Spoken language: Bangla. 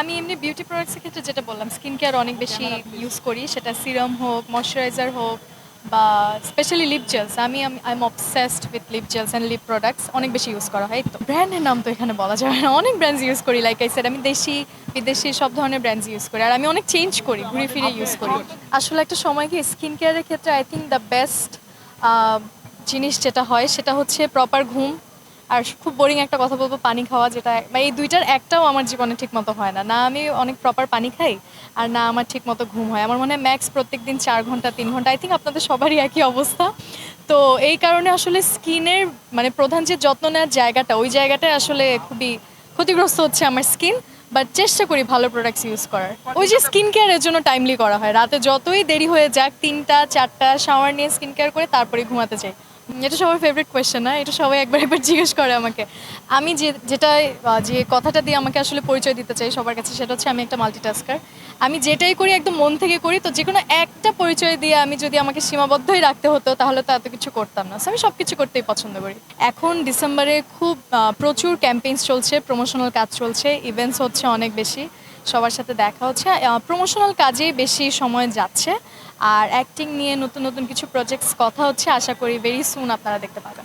আমি এমনি বিউটি প্রোডাক্টসের ক্ষেত্রে যেটা বললাম স্কিন কেয়ার অনেক বেশি ইউজ করি। সেটা সিরাম হোক ময়শ্চারাইজার হোক বা স্পেশালি লিপ জেলস আমি I am obsessed with lip gels and lip products অনেক বেশি ইউজ করা হয়। তো ব্র্যান্ডের নাম তো এখানে বলা যাবে না। অনেক ব্র্যান্ডস ইউজ করি। লাইক আই সেড আমি দেশি বিদেশি সব ধরনের ব্র্যান্ডস ইউজ করি। আর আমি অনেক চেঞ্জ করি ঘুরে ফিরে ইউজ করি। আসলে একটা সময় কি স্কিন কেয়ারের ক্ষেত্রে আই থিঙ্ক দ্য বেস্ট জিনিস যেটা হয় সেটা হচ্ছে প্রপার ঘুম। আর খুব বোরিং একটা কথা বলব পানি খাওয়া যেটা বা এই দুইটার একটাও আমার জীবনে ঠিক মতো হয় না। না আমি অনেক প্রপার পানি খাই আর না আমার ঠিক মতো ঘুম হয়। আমার মনে হয় ম্যাক্স প্রত্যেক দিন চার ঘণ্টা তিন ঘণ্টা আই থিঙ্ক আপনাদের সবারই একই অবস্থা। তো এই কারণে আসলে স্কিনের মানে প্রধান যে যত্ন নেওয়ার জায়গাটা ওই জায়গাটায় আসলে খুবই ক্ষতিগ্রস্ত হচ্ছে আমার স্কিন বাট চেষ্টা করি ভালো প্রোডাক্টস ইউজ করার। ওই যে স্কিন কেয়ারের জন্য টাইমলি করা হয়। রাতে যতই দেরি হয়ে যাক তিনটা চারটা শাওয়ার নিয়ে স্কিন কেয়ার করে তারপরে ঘুমাতে উম, এটা সবার ফেভারিট কোয়েশ্চেন না এটা সবাই একবার একবার জিজ্ঞেস করে আমাকে। আমি যে যেটা যে কথাটা দিয়ে আমাকে আসলে পরিচয় দিতে চাই সবার কাছে, সেটা হচ্ছে আমি একটা মাল্টিটাস্কার আমি যেটাই করি, একদম মন থেকে করি, তো যে কোনো একটা পরিচয় দিয়ে আমি যদি আমাকে সীমাবদ্ধই রাখতে হতো, তাহলে তো এত কিছু করতাম না। আমি সব কিছু করতেই পছন্দ করি। এখন ডিসেম্বরে খুব প্রচুর ক্যাম্পেইনস চলছে প্রমোশনাল কাজ চলছে ইভেন্টস হচ্ছে অনেক বেশি। সবার সাথে দেখা হচ্ছে। প্রমোশনাল কাজেই বেশি সময় যাচ্ছে। আর অ্যাক্টিং নিয়ে নতুন নতুন কিছু প্রজেক্টস কথা হচ্ছে, আশা করি ভেরি সুন আপনারা দেখতে পাবেন।